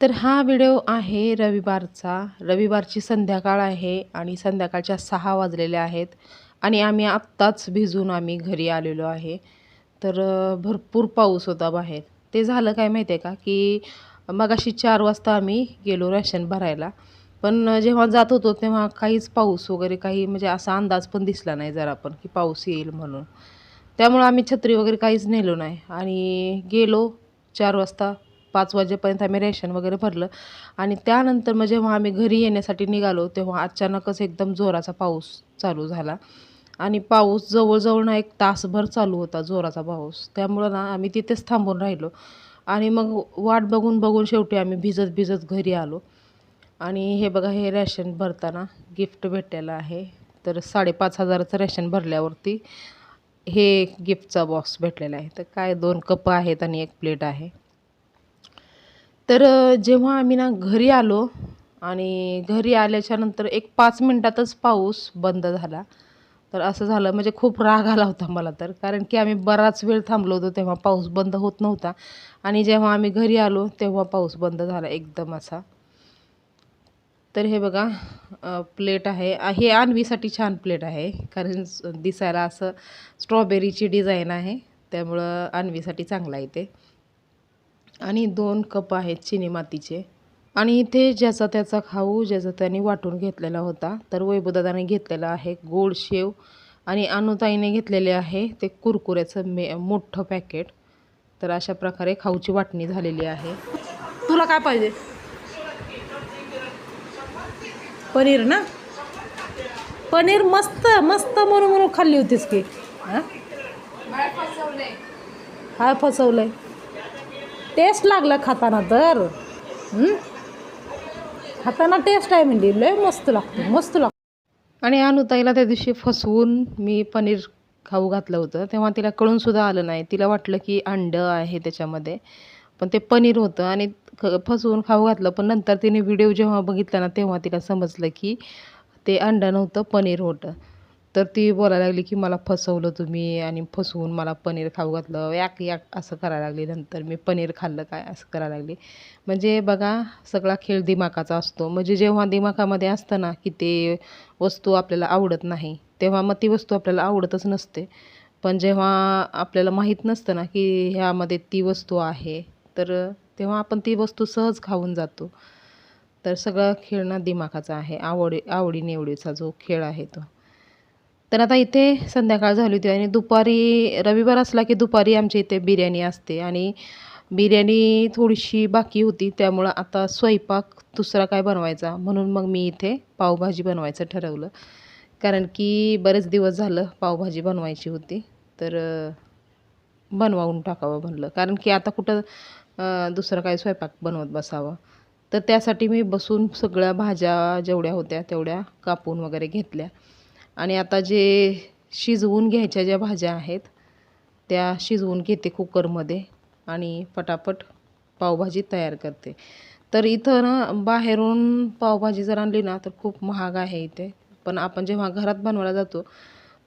तर हा व्हिडिओ आहे रविवारचा. रविवारची संध्याकाळ आहे आणि संध्याकाळच्या सहा वाजलेले आहेत आणि आम्ही आत्ताच भिजून आम्ही घरी आलेलो आहे. तर भरपूर पाऊस होता बाहेर. ते झालं काय माहिती आहे का? की मगाशी चार वाजता आम्ही गेलो रॅशन भरायला. पण जेव्हा जात होतो तेव्हा काहीच पाऊस वगैरे काही म्हणजे असा अंदाज पण दिसला नाही जरा पण की पाऊस येईल म्हणून. त्यामुळं आम्ही छत्री वगैरे काहीच नेलो नाही आणि गेलो चार वाजता. पाच वाजेपर्यंत आम्ही रेशन वगैरे भरलं. आणि त्यानंतर मग जेव्हा आम्ही घरी येण्यासाठी निघालो तेव्हा अचानकच एकदम जोराचा पाऊस चालू झाला. आणि पाऊस जवळजवळ ना एक तासभर चालू होता जोराचा पाऊस. त्यामुळं ना आम्ही तिथेच थांबून राहिलो. आणि मग वाट बघून बघून शेवटी आम्ही भिजत भिजत घरी आलो. आणि हे बघा हे रॅशन भरताना गिफ्ट भेटलेलं आहे. तर साडेपाच हजाराचं रॅशन भरल्यावरती हे गिफ्टचा बॉक्स भेटलेला आहे. तर काय दोन कप आहेत आणि एक प्लेट आहे. तर जेव्हा आम्ही ना घरी आलो आणि घरी आल्याच्यानंतर एक पाच मिनटातच पाऊस बंद झाला. तर असं झालं म्हणजे खूप राग आला होता मला तर. कारण की आम्ही बराच वेळ थांबलो होतो तेव्हा पाऊस बंद होत नव्हता. आणि जेव्हा आम्ही घरी आलो तेव्हा पाऊस बंद झाला एकदम असा. तर हे बघा प्लेट आहे. हे आणवीसाठी छान प्लेट आहे. कारण दिसायला असं स्ट्रॉबेरीची डिझाईन आहे. त्यामुळं आणवीसाठी चांगलं आहे ते. आणि दोन कप आहेत चिनी मातीचे. आणि इथे ज्याचा त्याचा खाऊ ज्याचा त्याने वाटून घेतलेला होता तर वैभवदादाने घेतलेला आहे गोड शेव आणि अनुताईने घेतलेले आहे ते कुरकुऱ्याचं मे मोठं पॅकेट. तर अशा प्रकारे खाऊची वाटणी झालेली आहे. तुला काय पाहिजे? पनीर ना? पनीर मस्त मस्त म्हणून म्हणून खाल्ली होतीस की हां? काय फसवलंय. टेस्ट लागलं खाताना तर. खाताना टेस्ट आहे म्हणजे लय मस्त लागतो मस्त लागतो. आणि अनुताईला त्या दिवशी फसवून मी पनीर खाऊ घातलं होतं. तेव्हा तिला कळून सुद्धा आलं नाही. तिला वाटलं की अंडं आहे त्याच्यामध्ये. पण ते पनीर होतं आणि फसवून खाऊ घातलं. पण नंतर तिने व्हिडिओ जेव्हा बघितला ना तेव्हा तिला समजलं की ते अंडं नव्हतं पनीर होतं. तर ती बोलायला लागली की मला फसवलं तुम्ही आणि फसवून मला पनीर खाऊ घातलं. याक याक असं करायला लागली नंतर. मी पनीर खाल्लं काय असं करायला लागली. म्हणजे बघा सगळा खेळ दिमाकाचा असतो. म्हणजे जेव्हा दिमाकामध्ये असतं ना की ते वस्तू आपल्याला आवडत नाही तेव्हा मग ती वस्तू आपल्याला आवडतच नसते. पण जेव्हा आपल्याला माहीत नसतं ना की ह्यामध्ये ती वस्तू आहे तर तेव्हा आपण ती वस्तू सहज खाऊन जातो. तर सगळा खेळ ना दिमाकाचा आहे. आवडी आवडीनिवडीचा जो खेळ आहे तो. तर आता इथे संध्याकाळ झाली होती आणि दुपारी रविवार असला की दुपारी आमच्या इथे बिर्याणी असते आणि बिर्याणी थोडीशी बाकी होती त्यामुळं आता स्वयंपाक दुसरा काय बनवायचा? म्हणून मग मी इथे पावभाजी बनवायचं ठरवलं. कारण की बरेच दिवस झालं पावभाजी बनवायची होती तर बनवावून टाकावं म्हणलं. कारण की आता कुठं दुसरं काय स्वयंपाक बनवत बसावं? तर त्यासाठी मी बसून सगळ्या भाज्या जेवढ्या होत्या तेवढ्या कापून वगैरे घेतल्या. आणि आता जे शिजवून घ्यायच्या ज्या भाज्या आहेत त्या शिजवून घेते कुकरमध्ये आणि पटापट पावभाजी तयार करते. तर इथं ना बाहेरून पावभाजी जर आणली ना तर खूप महाग आहे इथे. पण आपण जेव्हा घरात बनवायला जातो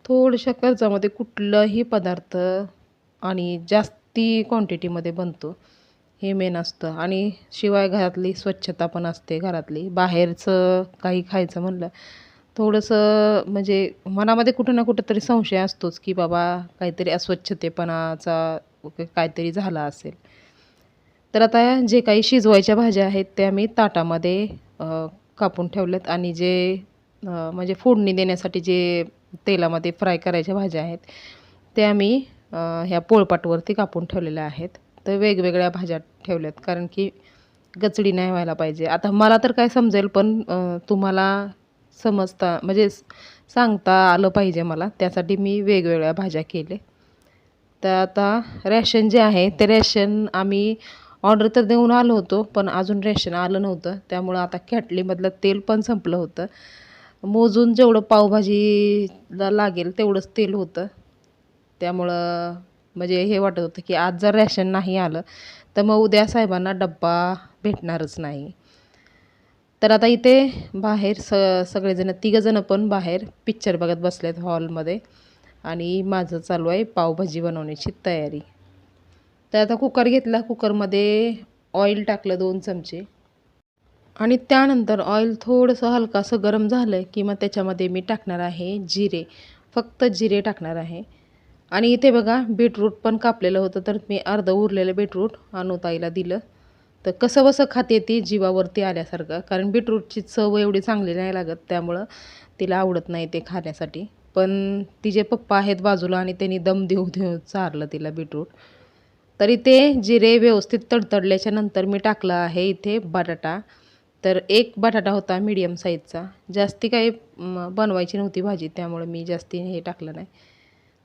थोड्याशा खर्चामध्ये कुठलाही पदार्थ आणि जास्ती क्वांटिटीमध्ये बनतो हे मेन असतं. आणि शिवाय घरातली स्वच्छता पण असते घरातली. बाहेरचं काही खायचं म्हणलं थोडंसं म्हणजे मनामध्ये कुठं ना कुठं तरी संशय असतोच की बाबा काहीतरी अस्वच्छतेपणाचा काहीतरी झाला असेल. तर आता जे काही शिजवायच्या भाज्या आहेत त्या मी ताटामध्ये कापून ठेवल्यात आणि जे म्हणजे फोडणी देण्यासाठी जे तेलामध्ये फ्राय करायच्या भाज्या आहेत त्या मी ह्या पोळपाटवरती कापून ठेवलेल्या आहेत. तर वेगवेगळ्या भाज्या ठेवल्यात कारण की गचडी नाही व्हायला पाहिजे. आता मला तर काय समजेल पण तुम्हाला समजता म्हणजे सांगता आलं पाहिजे मला. त्यासाठी मी वेगवेगळ्या भाज्या केले तर आता रॅशन जे आहे ते रॅशन आम्ही ऑर्डर तर देऊन आलो होतो पण अजून रॅशन आलं नव्हतं. त्यामुळं आता कॅटलीमधलं तेल पण संपलं होतं. मोजून जेवढं पावभाजीला लागेल तेवढंच तेल होतं. त्यामुळं म्हणजे हे वाटत होतं की आज जर रॅशन नाही आलं तर मग उद्या साहेबांना डब्बा भेटणारच नाही. तर आता इथे बाहेर स सगळेजण तिघंजणं पण बाहेर पिक्चर बघत बसलेत हॉलमध्ये आणि माझं चालू आहे पावभाजी बनवण्याची तयारी. तर आता कुकर घेतला. कुकरमध्ये ऑइल टाकलं दोन चमचे. आणि त्यानंतर ऑइल थोडंसं हलकासं गरम झालं की मग त्याच्यामध्ये मी टाकणार आहे जिरे. फक्त जिरे टाकणार आहे. आणि इथे बघा बीटरूट पण कापलेलं होतं तर मी अर्धं उरलेलं बीटरूट अनुताईला दिलं. तर कसं बसं खाते ती जीवावरती आल्यासारखं. कारण बीटरूटची चव एवढी चांगली नाही लागत त्यामुळं तिला आवडत नाही ते खाण्यासाठी. पण तिचे पप्पा आहेत बाजूला आणि त्यांनी दम देऊ देऊ चारलं तिला बीटरूट. तरी ते जिरे व्यवस्थित तडतडल्याच्या नंतर मी टाकलं आहे इथे बटाटा. तर एक बटाटा होता मीडियम साईजचा जास्ती काही बनवायची नव्हती भाजी त्यामुळे मी जास्ती हे टाकलं नाही.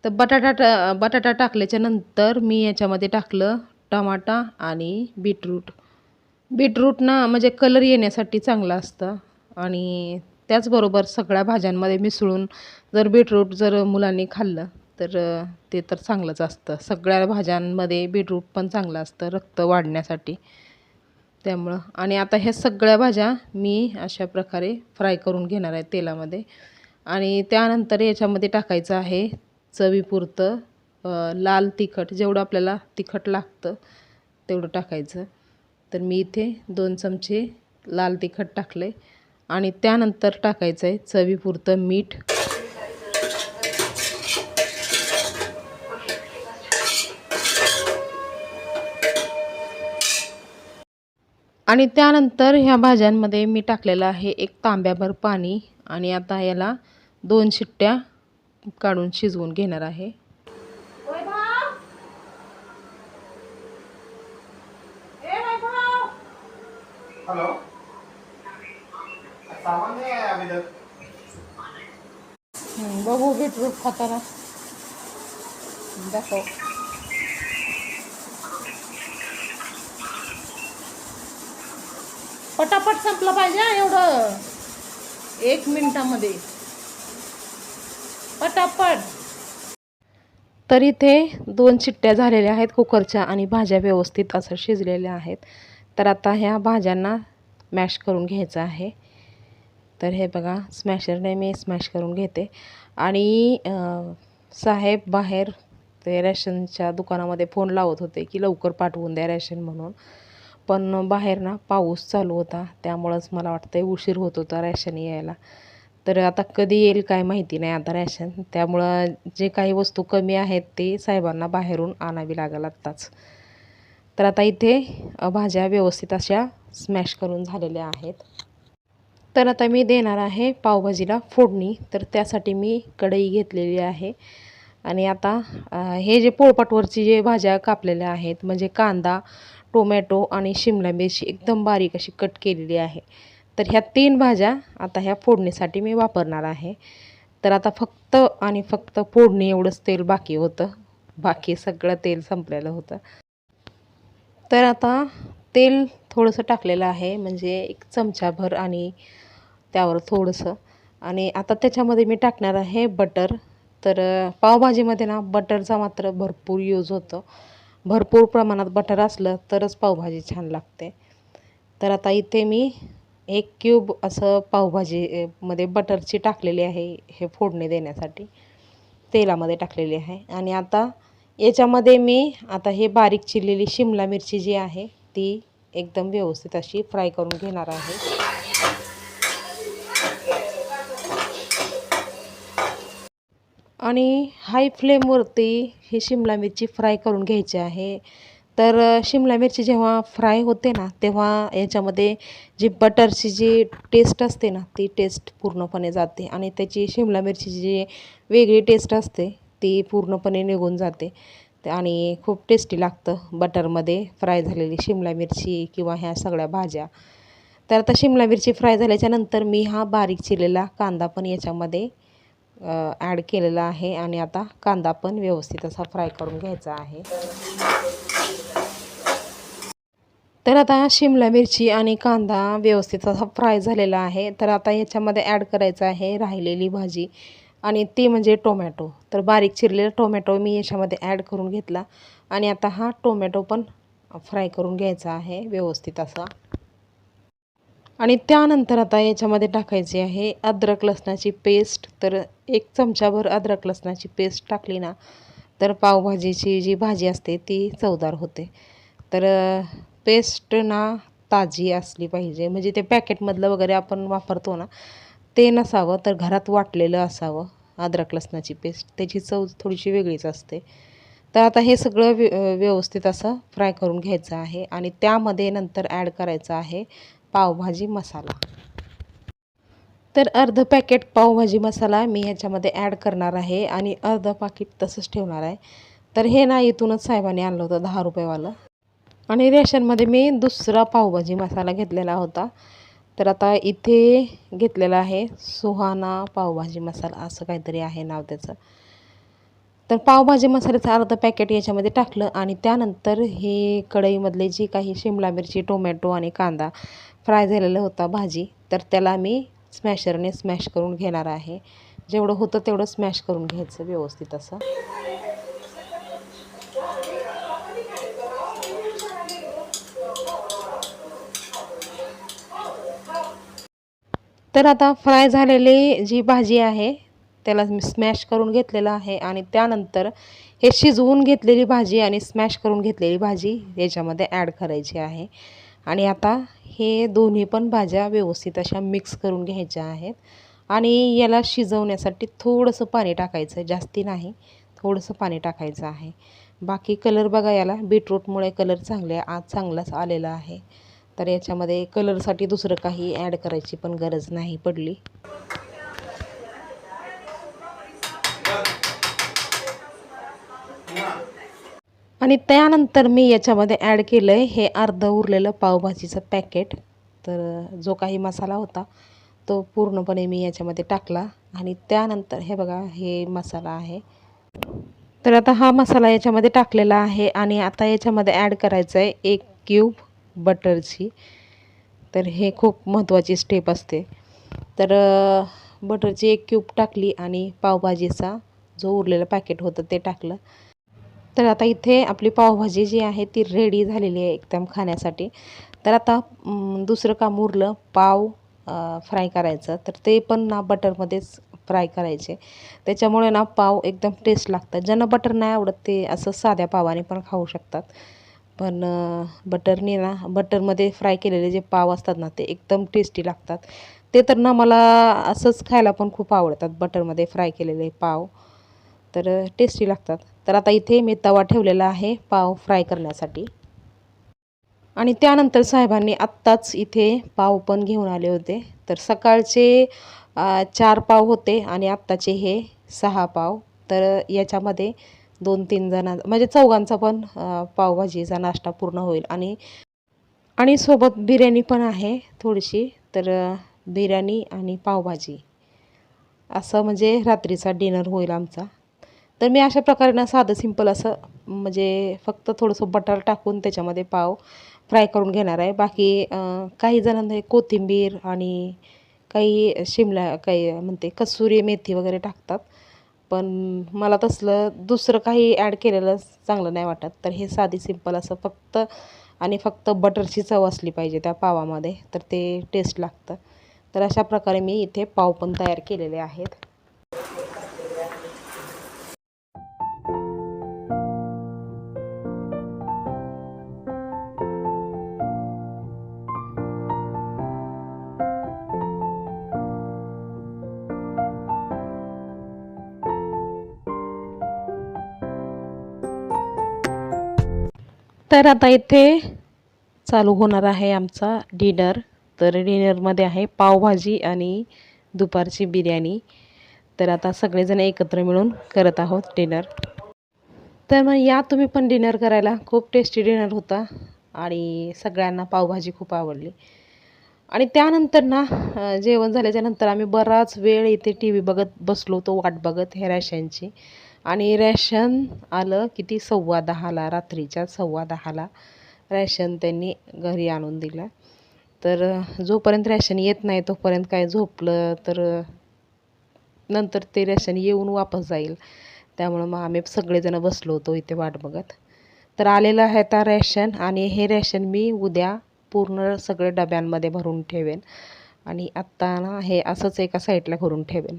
तर बटाटा टा बटाटा टाकल्याच्या नंतर मी याच्यामध्ये टाकलं टमाटा आणि बीटरूट. बीटरूट ना म्हणजे कलर येण्यासाठी चांगलं असतं. आणि त्याचबरोबर सगळ्या भाज्यांमध्ये मिसळून जर बीटरूट जर मुलांनी खाल्लं तर ते तर चांगलंच असतं. सगळ्या भाज्यांमध्ये बीटरूट पण चांगलं असतं रक्त वाढण्यासाठी. त्यामुळं. आणि आता ह्या सगळ्या भाज्या मी अशा प्रकारे फ्राय करून घेणार आहे तेलामध्ये. आणि त्यानंतर याच्यामध्ये टाकायचं आहे चवीपुरतं लाल तिखट. जेवढं आपल्याला तिखट लागतं तेवढं टाकायचं. तर मी इथे दोन चमचे लाल तिखट टाकले आणि त्यानंतर टाकायचं आहे चवीपुरतं मीठ. आणि त्यानंतर ह्या भाज्यांमध्ये मी टाकलेलं आहे एक तांब्याभर पाणी आणि आता याला दोन शिट्ट्या काढून शिजवून घेणार आहे. सामान बघू बीटरूट खाताना. दाखव. पटापट संपलं पाहिजे एवढं. एक मिनिटामध्ये. पटापट. तर इथे दोन चिट्ट्या झालेल्या आहेत कुकरच्या आणि भाज्या व्यवस्थित असं शिजलेल्या आहेत. तर आता ह्या भाज्यांना मॅश करून घ्यायचं आहे. तर हे बघा स्मॅशरने मी स्मॅश करून घेते. आणि साहेब बाहेर ते रॅशनच्या दुकानामध्ये फोन लावत होते की लवकर पाठवून द्या रॅशन म्हणून. पण बाहेर ना पाऊस चालू होता त्यामुळंच मला वाटतं उशीर होत होता रॅशन यायला. तर आता कधी येईल काय माहिती नाही आता रॅशन. त्यामुळं जे काही वस्तू कमी आहेत ते साहेबांना बाहेरून आणावी लागेल आत्ताच. तर आता इथे भाज्या व्यवस्थित अशा स्मॅश करून झालेल्या आहेत. तर आता मी देणार आहे पावभाजीला फोडणी. तर त्यासाठी मी कढई घेतलेली आहे. आणि आता हे जे पोळपाटवरची जे भाज्या कापलेल्या आहेत म्हणजे कांदा टोमॅटो आणि शिमला मिरची एकदम बारीक अशी कट केलेली आहे. तर ह्या तीन भाज्या आता ह्या फोडणीसाठी मी वापरणार आहे. तर आता फक्त आणि फक्त फोडणी एवढंच तेल बाकी होतं. बाकी सगळं तेल संपलेलं होतं. तर आता तेल थोडंसं टाकलेलं आहे म्हणजे एक चमचाभर आणि त्यावर थोडंसं. आणि आता त्याच्यामध्ये मी टाकणार आहे बटर. तर पावभाजीमध्ये ना बटरचा मात्र भरपूर यूज होतो. भरपूर प्रमाणात बटर असलं तरच पावभाजी छान लागते. तर आता इथे मी एक क्यूब असं पावभाजी मध्ये बटरची टाकलेली आहे हे फोडणी देण्यासाठी. तेलामध्ये टाकलेली आहे. आणि आता याच्यामध्ये मी आता हे बारीक चिरलेली शिमला मिरची जी आहे ती एकदम व्यवस्थित अशी फ्राय करून घेणार आहे. आणि हाय फ्लेमवरती ही शिमला मिरची फ्राय करून घ्यायची आहे. तर शिमला मिरची जेव्हा फ्राय होते ना तेव्हा याच्यामध्ये जी बटरची जी टेस्ट असते ना ती टेस्ट पूर्णपणे जाते आणि त्याची शिमला मिरचीची जी वेगळी टेस्ट असते ती पूर्णपणे निघून जाते. आणि खूप टेस्टी लागतं बटरमध्ये फ्राय झालेली शिमला मिरची किंवा ह्या सगळ्या भाज्या. तर आता शिमला मिरची फ्राय झाल्याच्यानंतर मी हा बारीक चिरलेला कांदा पण याच्यामध्ये ॲड केलेला आहे आणि आता कांदा पण व्यवस्थित असा फ्राय करून घ्यायचा आहे. तर आता शिमला मिरची आणि कांदा व्यवस्थित असा फ्राय झालेला आहे. तर आता याच्यामध्ये ॲड करायचं आहे राहिलेली भाजी आणि ती म्हणजे टोमॅटो. तर बारीक चिरलेला टोमॅटो मी याच्यामध्ये ॲड करून घेतला आणि आता हा टोमॅटो पण फ्राय करून घ्यायचा आहे व्यवस्थित असा. आणि त्यानंतर आता याच्यामध्ये टाकायची आहे अद्रक लसणाची पेस्ट. तर एक चमचाभर अद्रक लसणाची पेस्ट टाकली ना तर पावभाजीची जी भाजी असते ती चवदार होते. तर पेस्ट ना ताजी असली पाहिजे. म्हणजे ते पॅकेटमधलं वगैरे आपण वापरतो ना ते नसावं तर घरात वाटलेलं असावं अद्रक लसणाची पेस्ट. त्याची चव थोडीशी वेगळीच असते. तर आता हे सगळं व्य व्यवस्थित असं फ्राय करून घ्यायचं आहे आणि त्यामध्ये नंतर ॲड करायचं आहे पावभाजी मसाला. तर अर्ध पॅकेट पावभाजी मसाला मी ह्याच्यामध्ये ॲड करणार आहे आणि अर्ध पाकिट तसंच ठेवणार आहे. तर हे ना इथूनच साहेबांनी आणलं होतं दहा रुपयेवालं. आणि रेशनमध्ये मी दुसरा पावभाजी मसाला घेतलेला होता. तर आता इथे घेतलेला आहे सुहाना पावभाजी मसाला असं काहीतरी आहे नाव त्याचं. तर पावभाजी मसाल्याचं अर्धं पॅकेट याच्यामध्ये टाकलं आणि त्यानंतर हे कढईमधले जी काही शिमला मिरची टोमॅटो आणि कांदा फ्राय झालेला होता भाजी तर त्याला मी स्मॅशरने स्मॅश करून घेणार आहे. जेवढं होतं तेवढं स्मॅश करून घ्यायचं व्यवस्थित असं. तर आता फ्राय झालेली जी भाजी आहे त्याला मी स्मॅश करून घेतलेलं आहे आणि त्यानंतर हे शिजवून घेतलेली भाजी आणि स्मॅश करून घेतलेली भाजी याच्यामध्ये ॲड करायची आहे. आणि आता हे दोन्ही पण भाज्या व्यवस्थित अशा मिक्स करून घ्यायच्या आहेत. आणि याला शिजवण्यासाठी थोडंसं पाणी टाकायचं आहे जास्ती नाही थोडंसं पाणी टाकायचं आहे. बाकी कलर बघा याला बीटरूटमुळे कलर चांगले आज चांगलाच आलेला आहे. तर याच्यामध्ये कलरसाठी दुसरं काही ॲड करायची पण गरज नाही पडली. आणि त्यानंतर मी याच्यामध्ये ॲड केलं आहे हे अर्ध उरलेलं पावभाजीचं पॅकेट तर जो काही मसाला होता तो पूर्णपणे मी याच्यामध्ये टाकला. आणि त्यानंतर हे बघा हे मसाला आहे. तर आता हा मसाला याच्यामध्ये टाकलेला आहे आणि आता याच्यामध्ये ॲड करायचं आहे एक क्यूब बटरची. तर हे खूप महत्त्वाची स्टेप असते. तर बटरची एक क्यूब टाकली आणि पावभाजीचा जो उरलेलं पॅकेट होतं ते टाकलं. तर आता इथे आपली पावभाजी जी आहे ती रेडी झालेली आहे एकदम खाण्यासाठी. तर आता दुसरं काम उरलं पाव फ्राय करायचं. तर ते पण ना बटरमध्येच फ्राय करायचे. त्याच्यामुळे ना पाव एकदम टेस्ट लागतात. ज्यांना बटर नाही आवडत ते असं साध्या पावाने पण खाऊ शकतात. पण बटरने ना बटरमध्ये फ्राय केलेले जे पाव असतात ना ते एकदम टेस्टी लागतात. ते तर ना मला असंच खायला पण खूप आवडतात बटरमध्ये फ्राय केलेले पाव. तर टेस्टी लागतात. तर आता इथे मी तवा ठेवलेला आहे पाव फ्राय करण्यासाठी. आणि त्यानंतर साहेबांनी आत्ताच इथे पाव पण घेऊन आले होते. तर सकाळचे चार पाव होते आणि आत्ताचे हे सहा पाव. तर याच्यामध्ये दोन तीन जणां म्हणजे चौघांचा पण पावभाजीचा नाश्ता पूर्ण होईल. आणि आणि सोबत बिर्याणी पण आहे थोडीशी. तर बिर्याणी आणि पावभाजी. असं म्हणजे रात्रीचा डिनर होईल आमचा. तर मी अशा प्रकारे ना साधं सिंपल असं म्हणजे फक्त थोडंसं बटर टाकून त्याच्यामध्ये पाव फ्राय करून घेणार आहे. बाकी काही जणांना हे कोथिंबीर आणि काही शिमला काही म्हणते कसुरी मेथी वगैरे टाकतात. पण मला तसलं दुसरं काही ॲड केलेलं चांगलं नाही वाटत. तर हे साधी सिंपल असं फक्त आणि फक्त बटरची चव असली पाहिजे त्या पावामध्ये. तर ते टेस्ट लागतं. तर अशा प्रकारे मी इथे पाव पण तयार केलेले आहेत. तर आता इथे चालू होणार आहे आमचा डिनर. तर डिनरमध्ये आहे पावभाजी आणि दुपारची बिर्याणी. तर आता सगळेजण एकत्र मिळून करत आहोत डिनर. तर मग या तुम्ही पण डिनर करायला. खूप टेस्टी डिनर होता आणि सगळ्यांना पावभाजी खूप आवडली. आणि त्यानंतर ना जेवण झाल्याच्यानंतर आम्ही बराच वेळ इथे टी व्ही बघत बसलो होतो वाट बघत हेराशांची आणि रॅशन आलं किती? सव्वा दहाला रात्रीच्या सव्वा दहाला रॅशन त्यांनी घरी आणून दिलं. तर जोपर्यंत रॅशन येत नाही तोपर्यंत काय झोपलं तर नंतर ते रॅशन येऊन वापस जाईल. त्यामुळं मग आम्ही सगळेजण बसलो होतो इथे वाट बघत. तर आलेलं आहे आता रॅशन आणि हे रॅशन मी उद्या पूर्ण सगळे डब्यांमध्ये भरून ठेवेन. आणि आत्ता ना हे असंच एका साईडला करून ठेवेन.